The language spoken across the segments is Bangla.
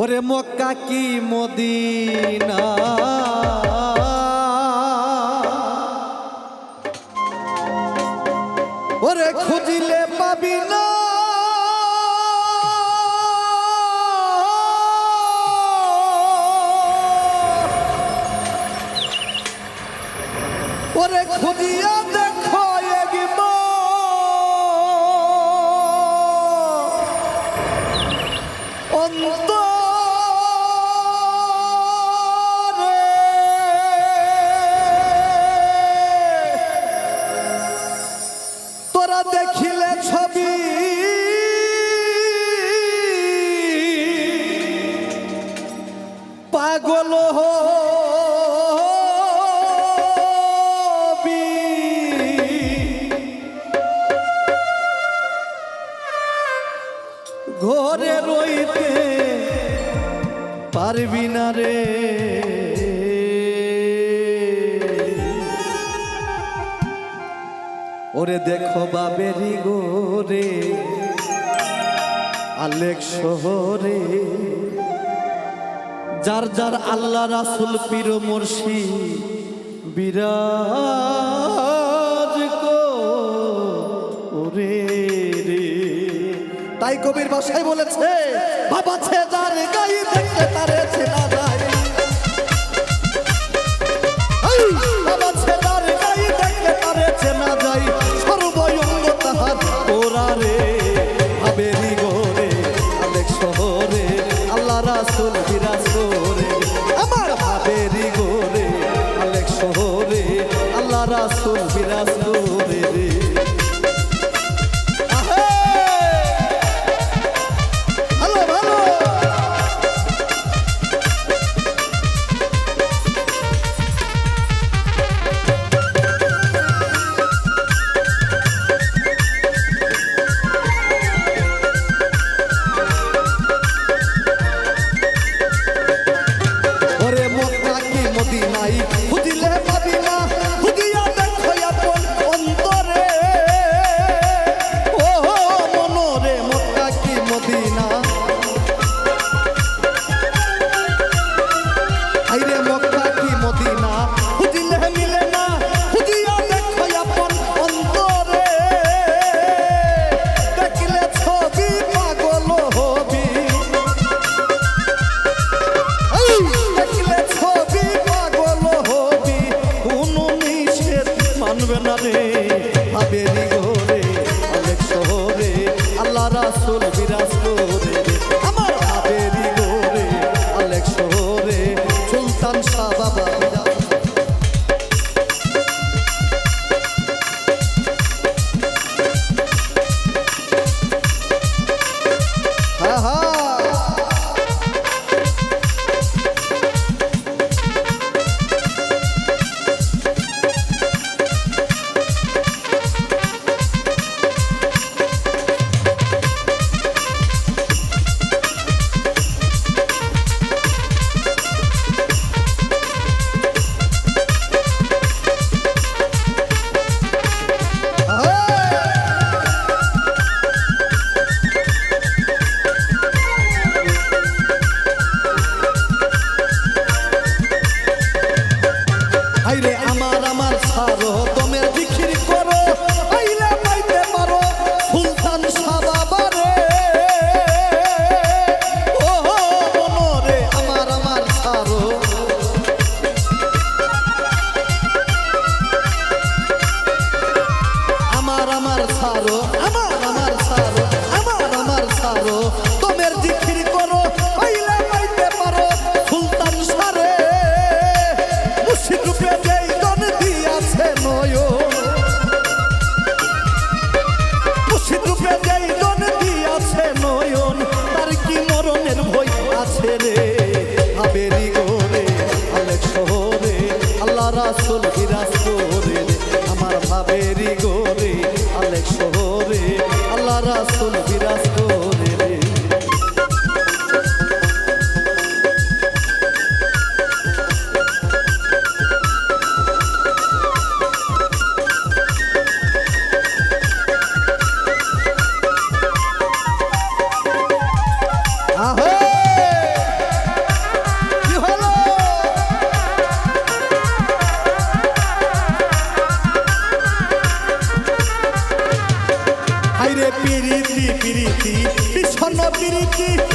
ওরে মক্কা কি মদিনা? ওরে খুঁজিলে পাবি না। পারবি না রে। ওরে দেখো বাবেরি গোরে, আলেক শহরে। যার যার আল্লাহ রাসুল পীর মুর্শি বিরাজ কবির ভাষায় বলেছে বাবা ছে যার গাই দেখতে তারে চেনা ಆಹಾ আমার আমার ছাড়ো, আমার আমার ছাড়ো, আমার আমার ছাড়ো। তোমের জিকির করো পাইলে পাইতে পারো, সুলতান সারে। মুর্শিদ রূপে যেই দন দিয়াছে নয় মুর্শিদ রূপে যেই দন দিয়াছে নয়ন কি মরণের ভয় আছে রে? হাবেরি গোরে আলেক শহরে, আল্লাহ রাসুল বিরাজ পিরিতি পিরিতি পিরিতি।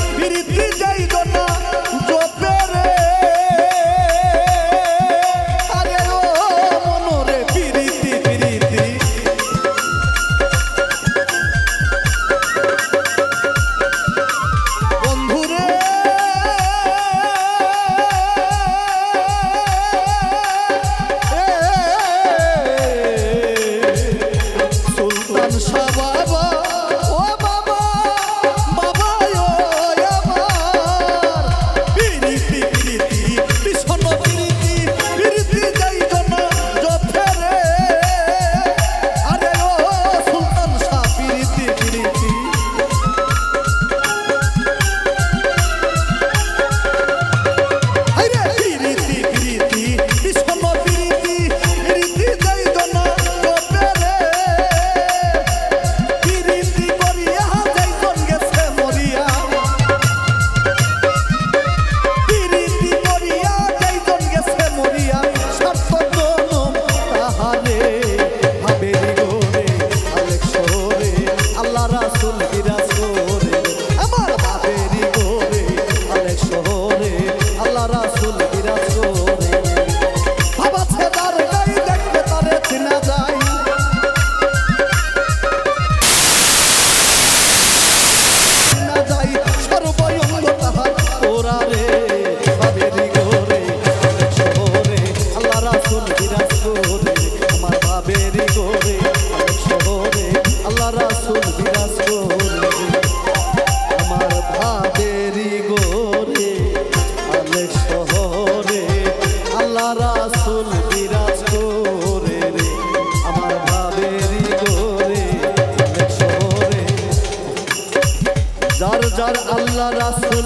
যার আল্লাহ রাসুল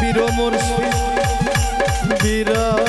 বীর মুর্শিদ বীরা